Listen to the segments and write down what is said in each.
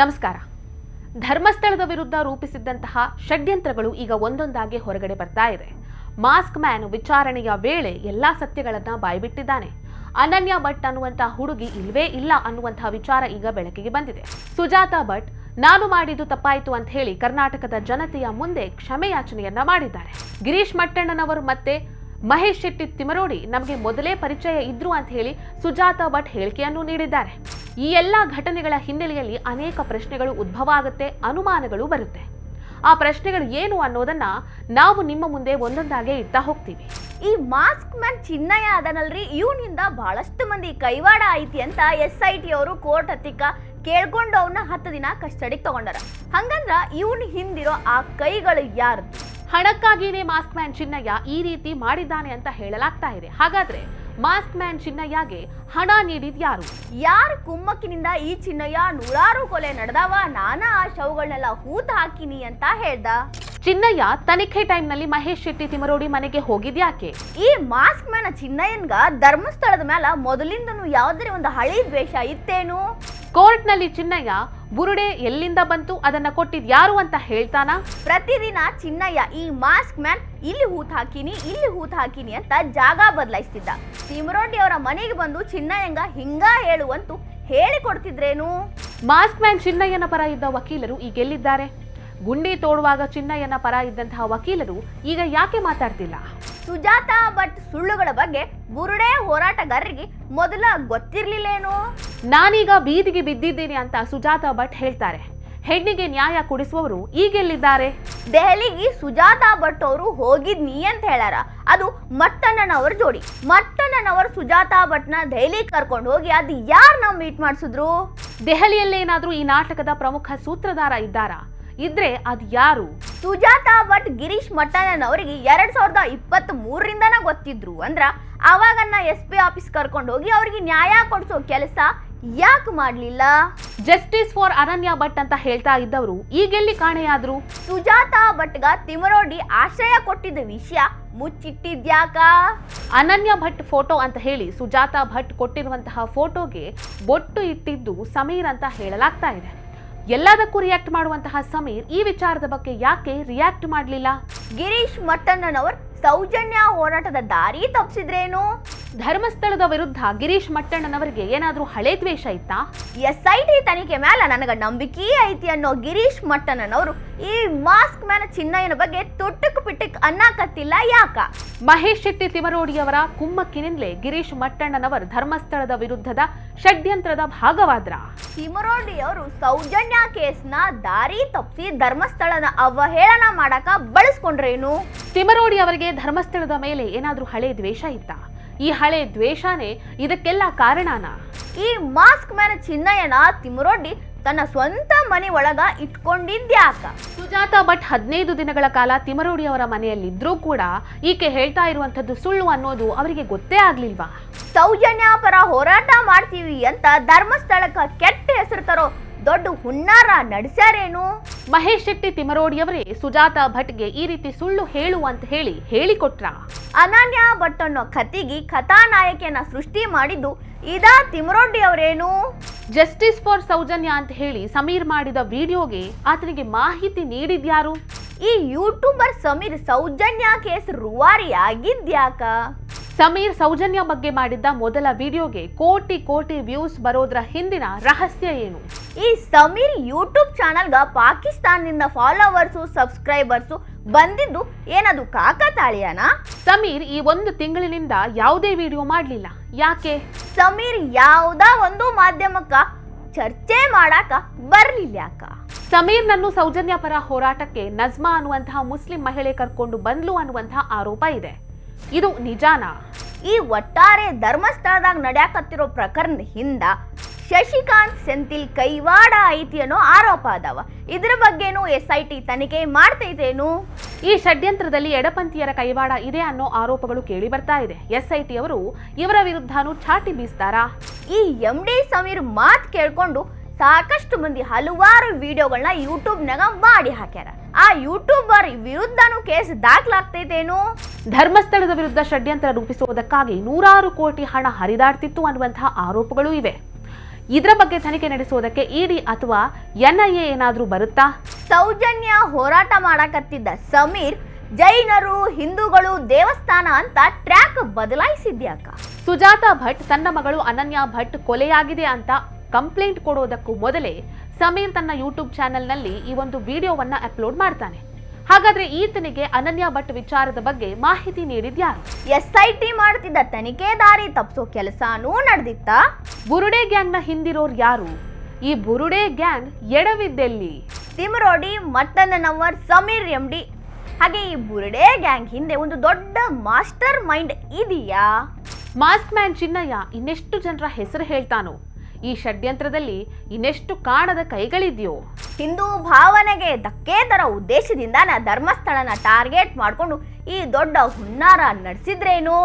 ನಮಸ್ಕಾರ. ಧರ್ಮಸ್ಥಳದ ವಿರುದ್ಧ ರೂಪಿಸಿದ್ದಂತಹ ಷಡ್ಯಂತ್ರಗಳು ಈಗ ಒಂದೊಂದಾಗಿ ಹೊರಗಡೆ ಬರ್ತಾ ಇದೆ. ಮಾಸ್ಕ್ ಮ್ಯಾನ್ ವಿಚಾರಣೆಯ ವೇಳೆ ಎಲ್ಲಾ ಸತ್ಯಗಳನ್ನ ಬಾಯ್ಬಿಟ್ಟಿದ್ದಾನೆ. ಅನನ್ಯ ಭಟ್ ಅನ್ನುವಂಥ ಹುಡುಗಿ ಇಲ್ವೇ ಇಲ್ಲ ಅನ್ನುವಂತಹ ವಿಚಾರ ಈಗ ಬೆಳಕಿಗೆ ಬಂದಿದೆ. ಸುಜಾತಾ ಭಟ್, ನಾನು ಮಾಡಿದ್ದು ತಪ್ಪಾಯಿತು ಅಂತ ಹೇಳಿ ಕರ್ನಾಟಕದ ಜನತೆಯ ಮುಂದೆ ಕ್ಷಮೆಯಾಚನೆಯನ್ನ ಮಾಡಿದ್ದಾರೆ. ಗಿರೀಶ್ ಮಟ್ಟಣ್ಣನವರು ಮತ್ತೆ ಮಹೇಶ್ ಶೆಟ್ಟಿ ತಿಮರೋಡಿ ನಮಗೆ ಮೊದಲೇ ಪರಿಚಯ ಇದ್ರು ಅಂತ ಹೇಳಿ ಸುಜಾತಾ ಭಟ್ ಹೇಳಿಕೆಯನ್ನು ನೀಡಿದ್ದಾರೆ. ಈ ಎಲ್ಲ ಘಟನೆಗಳ ಹಿನ್ನೆಲೆಯಲ್ಲಿ ಅನೇಕ ಪ್ರಶ್ನೆಗಳು ಉದ್ಭವ ಆಗುತ್ತೆ ಅನುಮಾನಗಳು ಬರುತ್ತೆ. ಆ ಪ್ರಶ್ನೆಗಳು ಏನು ಅನ್ನೋದನ್ನ ನಾವು ನಿಮ್ಮ ಮುಂದೆ ಒಂದೊಂದಾಗೆ ಇಡ್ತಾ ಹೋಗ್ತೀವಿ. ಈ ಮಾಸ್ಕ್ ಮ್ಯಾನ್ ಚಿನ್ನಯ್ಯ ಅದನಲ್ರಿ ಇವನಿಂದ ಬಹಳಷ್ಟು ಮಂದಿ ಕೈವಾಡ ಐತಿ ಅಂತ ಎಸ್ ಐ ಟಿ ಅವರು ಕೋರ್ಟ್ ಹತ್ತಿಕ್ಕ ಕೇಳ್ಕೊಂಡು ಅವನ್ನ ಹತ್ತು ದಿನ ಕಸ್ಟಡಿಗೆ ತಗೊಂಡಾರ. ಹಂಗಂದ್ರ ಇವನ್ ಹಿಂದಿರೋ ಆ ಕೈಗಳು ಯಾರ್ದು? ಹಣಕ್ಕಾಗಿಯೇ ಮಾಸ್ಕ್ ಮ್ಯಾನ್ ಚಿನ್ನಯ್ಯ ಈ ರೀತಿ ಮಾಡಿದ್ದಾನೆ ಅಂತ ಹೇಳಲಾಗ್ತಾ ಇದೆ. ಹಾಗಾದ್ರೆ ಮಾಸ್ಕ್ ಮ್ಯಾನ್ ಚಿನ್ನಯ್ಯಗೆ ಹಣ ನೀಡಿದ್ ಯಾರು? ಯಾರ ಕುಮ್ಮಕ್ಕಿನಿಂದ ಈ ಚಿನ್ನಯ್ಯ ನೂರಾರು ಕೊಲೆ ನಡೆದವ? ನಾನಾ ಆ ಶವಗಳನ್ನೆಲ್ಲ ಹೂತ ಹಾಕಿನಿ ಅಂತ ಹೇಳ್ದ. ಚಿನ್ನಯ್ಯ ತನಿಖೆ ಟೈಮ್ನಲ್ಲಿ ಮಹೇಶ್ ಶೆಟ್ಟಿ ತಿಮರೋಡಿ ಮನೆಗೆ ಹೋಗಿದ್ಯಾಕೆ ಈ ಮಾಸ್ಕ್ ಮ್ಯಾನ ಚಿನ್ನಯ್ಯನ್ಗ ಧರ್ಮಸ್ಥಳದ ಮೇಲೆ ಮೊದಲಿಂದನೂ ಯಾವ್ದಾರ ಒಂದು ಹಳಿ ದ್ವೇಷ ಇತ್ತೇನು? ಕೋರ್ಟ್ನಲ್ಲಿ ಚಿನ್ನಯ್ಯ ಬುರುಡೆ ಎಲ್ಲಿಂದ ಬಂತು ಅದನ್ನ ಕೊಟ್ಟಿದ್ ಯಾರು ಅಂತ ಹೇಳ್ತಾನ? ಪ್ರತಿದಿನ ಚಿನ್ನಯ್ಯ ಈ ಮಾಸ್ಕ್ ಮ್ಯಾನ್ ಇಲ್ಲಿ ಹೂತ್ ಹಾಕಿನಿ ಇಲ್ಲಿ ಹೂತ್ ಹಾಕಿನಿ ಅಂತ ಜಾಗ ಬದಲಾಯಿಸ್ತಿದ್ದ. ತಿಮರೋಡಿ ಅವರ ಮನೆಗೆ ಬಂದು ಚಿನ್ನಯ್ಯಂಗ ಹಿಂಗ ಹೇಳುವಂತೂ ಹೇಳಿಕೊಡ್ತಿದ್ರೇನು? ಮಾಸ್ಕ್ ಮ್ಯಾನ್ ಚಿನ್ನಯ್ಯನ ಪರ ಇದ್ದ ವಕೀಲರು ಈಗ ಎಲ್ಲಿದ್ದಾರೆ? ಗುಂಡಿ ತೋಡುವಾಗ ಚಿನ್ನಯ್ಯನ ಪರ ಇದ್ದಂತಹ ವಕೀಲರು ಈಗ ಯಾಕೆ ಮಾತಾಡ್ತಿಲ್ಲ? ಸುಜಾತಾ ಭಟ್ ಸುಳ್ಳುಗಳ ಬಗ್ಗೆ ಬುರುಡೆ ಹೋರಾಟಗಾರರಿಗೆ ಮೊದಲ ಗೊತ್ತಿರ್ಲಿಲ್ಲೇನು? ನಾನೀಗ ಬೀದಿಗೆ ಬಿದ್ದಿದ್ದೀನಿ ಅಂತ ಸುಜಾತಾ ಭಟ್ ಹೇಳ್ತಾರೆ. ಹೆಣ್ಣಿಗೆ ನ್ಯಾಯ ಕೊಡಿಸುವವರು ಈಗೆಲ್ಲಿದ್ದಾರೆ? ದೆಹಲಿಗೆ ಸುಜಾತಾ ಭಟ್ ಅವರು ಹೋಗಿದ್ನಿ ಅಂತ ಹೇಳಾರ ಅದು ಮತ್ತಣ್ಣನವರ ಜೋಡಿ. ಮಟ್ಟಣ್ಣನವರು ಸುಜಾತಾ ಭಟ್ನ ದೆಹಲಿಗೆ ಕರ್ಕೊಂಡು ಹೋಗಿ ಅದು ಯಾರನ್ನ ಮೀಟ್ ಮಾಡಿಸಿದ್ರು? ದೆಹಲಿಯಲ್ಲೇನಾದ್ರೂ ಈ ನಾಟಕದ ಪ್ರಮುಖ ಸೂತ್ರಧಾರ ಇದ್ದಾರಾ? ಇದ್ರೆ ಅದು ಯಾರು? ಸುಜಾತಾ ಭಟ್ ಗಿರೀಶ್ ಮಟ್ಟಣ್ಣನವರಿಗೆ ಎರಡ್ ಸಾವಿರದ ಇಪ್ಪತ್ತ್ ಮೂರರಿಂದನ ಗೊತ್ತಿದ್ರು. ಅಂದ್ರ ಅವಾಗನ್ನ ಎಸ್ ಪಿ ಆಫೀಸ್ ಕರ್ಕೊಂಡು ಹೋಗಿ ಅವರಿಗೆ ನ್ಯಾಯ ಕೊಡಿಸೋ ಕೆಲಸ ಯಾಕೆ ಮಾಡ್ಲಿಲ್ಲ? ಜಸ್ಟಿಸ್ ಫಾರ್ ಅನನ್ಯ ಭಟ್ ಅಂತ ಹೇಳ್ತಾ ಇದ್ದವರು ಈಗೆಲ್ಲಿ ಕಾಣೆಯಾದ್ರು? ಸುಜಾತಾ ಭಟ್ಗ ತಿಮರೋಡಿ ಆಶ್ರಯ ಕೊಟ್ಟಿದ್ದ ವಿಷಯ ಮುಚ್ಚಿಟ್ಟಿದ್ಯಾಕ? ಅನನ್ಯ ಭಟ್ ಫೋಟೋ ಅಂತ ಹೇಳಿ ಸುಜಾತಾ ಭಟ್ ಕೊಟ್ಟಿರುವಂತಹ ಫೋಟೋಗೆ ಬೊಟ್ಟು ಇಟ್ಟಿದ್ದು ಸಮೀರ್ ಅಂತ ಹೇಳಲಾಗ್ತಾ ಇದೆ. ಎಲ್ಲದಕ್ಕೂ ರಿಯಾಕ್ಟ್ ಮಾಡುವಂತಹ ಸಮೀರ್ ಈ ವಿಚಾರದ ಬಗ್ಗೆ ಯಾಕೆ ರಿಯಾಕ್ಟ್ ಮಾಡಲಿಲ್ಲ? ಗಿರೀಶ್ ಮಟ್ಟಣ್ಣನವರ್ ಸೌಜನ್ಯ ಹೋರಾಟದ ದಾರಿ ತಪ್ಪಿಸಿದ್ರೇನು ಧರ್ಮಸ್ಥಳದ ವಿರುದ್ಧ ಗಿರೀಶ್ ಮಟ್ಟಣ್ಣನವರಿಗೆ ಏನಾದರೂ ಹಳೆ ದ್ವೇಷ ಇತ್ತಾ? ಎಸ್ ಐ ಟಿ ತನಿಖೆ ಮೇಲೆ ನನಗೆ ನಂಬಿಕೆ ಐತಿ ಅನ್ನೋ ಗಿರೀಶ್ ಮಟ್ಟಣ್ಣನವರು ಈ ಮಾಸ್ಕ್ ಮ್ಯಾನ ಚಿನ್ನಯ್ಯನ ಬಗ್ಗೆ ತುಟ್ಟಕ್ ಪಿಟ್ಟಕ್ ಅನ್ನಕತ್ತಿಲ್ಲ ಯಾಕ? ಮಹೇಶ್ ಶೆಟ್ಟಿ ತಿಮರೋಡಿಯವರ ಕುಮ್ಮಕ್ಕಿನಿಂದಲೇ ಗಿರೀಶ್ ಮಟ್ಟಣ್ಣನವರ್ ಧರ್ಮಸ್ಥಳದ ವಿರುದ್ಧದ ಷಡ್ಯಂತ್ರದ ಭಾಗವಾದ್ರ? ತಿಮರೋಡಿ ಅವರು ಸೌಜನ್ಯ ಕೇಸ್ನ ದಾರಿ ತಪ್ಪಿಸಿ ಧರ್ಮಸ್ಥಳನ ಅವಹೇಳನ ಮಾಡಕ ಬಳಸ್ಕೊಂಡ್ರೇನು? ತಿಮರೋಡಿ ಅವರಿಗೆ ಧರ್ಮಸ್ಥಳದ ಮೇಲೆ ಏನಾದರೂ ಹಳೆ ದ್ವೇಷ ಇತ್ತಾ? ಈ ಹಳೆ ದ್ವೇಷನೇ ಇದಕ್ಕೆಲ್ಲ ಕಾರಣನಾ? ಈ ಮಾಸ್ಕ್ ಮ್ಯಾನ್ ಚಿನ್ನಯ್ಯನ ತಿಮರೋಡಿ ತನ್ನ ಸ್ವಂತ ಮನೆ ಒಳಗ ಇಟ್ಕೊಂಡಿದ್ಯಾಕ ಸುಜಾತ ಭಟ್ ಹದಿನೈದು ದಿನಗಳ ಕಾಲ ತಿಮರೋಡಿ ಅವರ ಮನೆಯಲ್ಲಿದ್ರೂ ಕೂಡ ಈಕೆ ಹೇಳ್ತಾ ಇರುವಂತದ್ದು ಸುಳ್ಳು ಅನ್ನೋದು ಅವರಿಗೆ ಗೊತ್ತೇ ಆಗ್ಲಿಲ್ವಾ? ಸೌಜನ್ಯ ಪರ ಹೋರಾಟ ಮಾಡ್ತೀವಿ ಅಂತ ಧರ್ಮಸ್ಥಳಕ್ಕ ಕೆಟ್ಟ ಹೆಸರು ತರೋ ದೊಡ್ಡ ಹುನ್ನಾರ ನಡೆಸ್ಯಾರೇನು? ಮಹೇಶ್ ಶೆಟ್ಟಿ ತಿಮರೋಡಿಯವರೇ ಸುಜಾತಾ ಭಟ್ಗೆ ಈ ರೀತಿ ಸುಳ್ಳು ಹೇಳು ಅಂತ ಹೇಳಿ ಹೇಳಿಕೊಟ್ರ. ಅನನ್ಯ ಭಟ್ ಅನ್ನೋ ಕತಿಗಿ ಕಥಾನಾಯಕಿಯನ್ನ ಸೃಷ್ಟಿ ಮಾಡಿದ್ದು ಇದಾ ತಿಮರೋಡಿ ಅವರೇನು ಜಸ್ಟಿಸ್ ಫಾರ್ ಸೌಜನ್ಯ ಅಂತ ಹೇಳಿ ಸಮೀರ್ ಮಾಡಿದ ವಿಡಿಯೋಗೆ ಆತನಿಗೆ ಮಾಹಿತಿ ನೀಡಿದ್ಯಾರು? ಈ ಯೂಟ್ಯೂಬರ್ ಸಮೀರ್ ಸೌಜನ್ಯ ಕೇಸ್ ರುವಾರಿ ಆಗಿದ್ಯಾಕ? ಸಮೀರ್ ಸೌಜನ್ಯ ಬಗ್ಗೆ ಮಾಡಿದ್ದ ಮೊದಲ ವಿಡಿಯೋಗೆ ಕೋಟಿ ಕೋಟಿ ವ್ಯೂಸ್ ಬರೋದ್ರ ಹಿಂದಿನ ರಹಸ್ಯ ಏನು? ಈ ಸಮೀರ್ ಯೂಟ್ಯೂಬ್ ಚಾನಲ್ಗ ಪಾಕಿಸ್ತಾನದಿಂದ ಫಾಲೋವರ್ಸು ಸಬ್ಸ್ಕ್ರೈಬರ್ಸು ಬಂದಿದ್ದು ಏನದು ಕಾಕತಾಳಿಯನ? ಸಮೀರ್ ಈ ಒಂದು ತಿಂಗಳಿನಿಂದ ಯಾವುದೇ ವಿಡಿಯೋ ಮಾಡಲಿಲ್ಲ. ಯಾಕೆ? ಸಮೀರ್ ಯಾವುದಾ ಒಂದು ಮಾಧ್ಯಮಕ್ಕ ಚರ್ಚೆ ಮಾಡಾಕ ಬರ್ಲಿಲ್ಲ ಯಾಕ? ಸಮೀರ್ನನ್ನು ಸೌಜನ್ಯ ಪರ ಹೋರಾಟಕ್ಕೆ ನಜ್ಮಾ ಅನ್ನುವಂತಹ ಮುಸ್ಲಿಂ ಮಹಿಳೆ ಕರ್ಕೊಂಡು ಬಂದ್ಲು ಅನ್ನುವಂತಹ ಆರೋಪ ಇದೆ. ಇದು ನಿಜಾನಾ? ಈ ಒಟ್ಟಾರೆ ಧರ್ಮಸ್ಥಳದಾಗ ನಡೆಯಾಕತ್ತಿರೋ ಪ್ರಕರಣ ಹಿಂದ ಶಶಿಕಾಂತ್ ಸೆಂಥಿಲ್ ಕೈವಾಡ ಐತಿ ಅನ್ನೋ ಆರೋಪ ಅದಾವ. ಇದ್ರ ಬಗ್ಗೆನೂ ಎಸ್ ಐ ಟಿ ತನಿಖೆ ಮಾಡ್ತೈತೇನು ಈ ಷಡ್ಯಂತ್ರದಲ್ಲಿ ಎಡಪಂಥೀಯರ ಕೈವಾಡ ಇದೆ ಅನ್ನೋ ಆರೋಪಗಳು ಕೇಳಿ ಬರ್ತಾ ಇದೆ. ಎಸ್ ಐ ಟಿ ಅವರು ಇವರ ವಿರುದ್ಧನೂ ಚಾಟಿ ಬೀಸ್ತಾರಾ? ಈ ಎಂ ಡಿ ಸಮೀರ್ ಮಾತ್ ಕೇಳ್ಕೊಂಡು ಸಾಕಷ್ಟು ಮಂದಿ ಹಲವಾರು ವಿಡಿಯೋಗಳನ್ನ ಯೂಟ್ಯೂಬ್ನಾಗ ಮಾಡಿ ಹಾಕ್ಯಾರ. ಆ ಯೂಟ್ಯೂಬರ್ ವಿರುದ್ಧನೂ ಕೇಸ್ ದಾಖಲಾಗ್ತೈತೇನು ಧರ್ಮಸ್ಥಳದ ವಿರುದ್ಧ ಷಡ್ಯಂತ್ರ ರೂಪಿಸುವುದಕ್ಕಾಗಿ ನೂರಾರು ಕೋಟಿ ಹಣ ಹರಿದಾಡ್ತಿತ್ತು ಅನ್ನುವಂತಹ ಆರೋಪಗಳು ಇವೆ. ಇದರ ಬಗ್ಗೆ ತನಿಖೆ ನಡೆಸೋದಕ್ಕೆ ಇಡಿ ಅಥವಾ ಎನ್ಐಎ ಏನಾದರೂ ಬರುತ್ತಾ? ಸೌಜನ್ಯ ಹೋರಾಟ ಮಾಡಕತ್ತಿದ್ದ ಸಮೀರ್ ಜೈನರು ಹಿಂದೂಗಳು ದೇವಸ್ಥಾನ ಅಂತ ಟ್ರ್ಯಾಕ್ ಬದಲಾಯಿಸಿದ್ಯಾಕ? ಸುಜಾತಾ ಭಟ್ ತನ್ನ ಮಗಳು ಅನನ್ಯ ಭಟ್ ಕೊಲೆಯಾಗಿದೆ ಅಂತ ಕಂಪ್ಲೇಂಟ್ ಕೊಡೋದಕ್ಕೂ ಮೊದಲೇ ಸಮೀರ್ ತನ್ನ ಯೂಟ್ಯೂಬ್ ಚಾನೆಲ್ನಲ್ಲಿ ಈ ಒಂದು ವಿಡಿಯೋವನ್ನು ಅಪ್ಲೋಡ್ ಮಾಡ್ತಾನೆ. ಹಾಗಾದ್ರೆ ಈತನಿಗೆ ಅನನ್ಯ ಭಟ್ ವಿಚಾರದ ಬಗ್ಗೆ ಮಾಹಿತಿ ನೀಡಿದ್ಯಾರು? ಎಸ್ಐಟಿ ಮಾಡ್ತಿದ್ದ ತನಿಖೆ ದಾರಿ ತಪ್ಪಿಸೋ ಕೆಲಸನೂ ನಡೆದಿತ್ತ. ಬುರುಡೆ ಗ್ಯಾಂಗ್ನ ಹಿಂದಿರೋರು ಯಾರು? ಈ ಬುರುಡೆ ಗ್ಯಾಂಗ್ ಎಡವಿದ್ದೆಲ್ಲಿ? ತಿಮರೋಡಿ ನವರ್ ಸಮೀರ್ ಎಂ ಡಿ ಹಾಗೆ ಈ ಬುರುಡೆ ಗ್ಯಾಂಗ್ ಹಿಂದೆ ಒಂದು ದೊಡ್ಡ ಮಾಸ್ಟರ್ ಮೈಂಡ್ ಇದೆಯಾ? ಮಾಸ್ಕ್ ಮ್ಯಾನ್ ಚಿನ್ನಯ್ಯ ಇನ್ನೆಷ್ಟು ಜನರ ಹೆಸರು ಹೇಳ್ತಾನೋ? ಈ ಷಡ್ಯಂತ್ರದಲ್ಲಿ ಇನ್ನೆಷ್ಟು ಕಾಣದ ಕೈಗಳಿದೆಯೋ? ಹಿಂದೂ ಭಾವನೆಗೆ ಧಕ್ಕೆ ತರ ನಾ ಧರ್ಮಸ್ಥಳನ ಟಾರ್ಗೆಟ್ ಮಾಡಿಕೊಂಡು ಈ ದೊಡ್ಡ ಹುನ್ನಾರ ನಡೆಸಿದ್ರೇನು?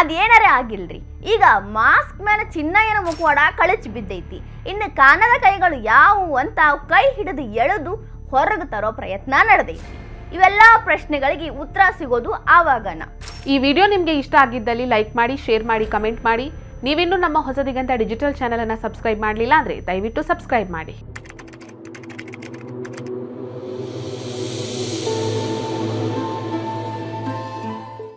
ಅದೇನರೇ ಆಗಿಲ್ರಿ. ಈಗ ಮಾಸ್ಕ್ ಮೇಲೆ ಚಿನ್ನಯ್ಯನ ಮುಖವಾಡ ಕಳಚಿ ಬಿದ್ದೈತಿ. ಇನ್ನು ಕಾಣದ ಕೈಗಳು ಯಾವುವು ಅಂತ ಕೈ ಹಿಡಿದು ಎಳೆದು ಹೊರಗೆ ತರೋ ಪ್ರಯತ್ನ ನಡೆದೈತಿ. ಇವೆಲ್ಲ ಪ್ರಶ್ನೆಗಳಿಗೆ ಉತ್ತರ ಸಿಗೋದು ಆವಾಗನ. ಈ ವಿಡಿಯೋ ನಿಮಗೆ ಇಷ್ಟ ಆಗಿದ್ದಲ್ಲಿ ಲೈಕ್ ಮಾಡಿ ಶೇರ್ ಮಾಡಿ ಕಮೆಂಟ್ ಮಾಡಿ. ನೀವಿನ್ನೂ ನಮ್ಮ ಹೊಸದಿಗಂತ ಡಿಜಿಟಲ್ ಚಾನಲನ್ನು ಸಬ್ಸ್ಕ್ರೈಬ್ ಮಾಡಲಿಲ್ಲ ಅಂದರೆ ದಯವಿಟ್ಟು ಸಬ್ಸ್ಕ್ರೈಬ್ ಮಾಡಿ.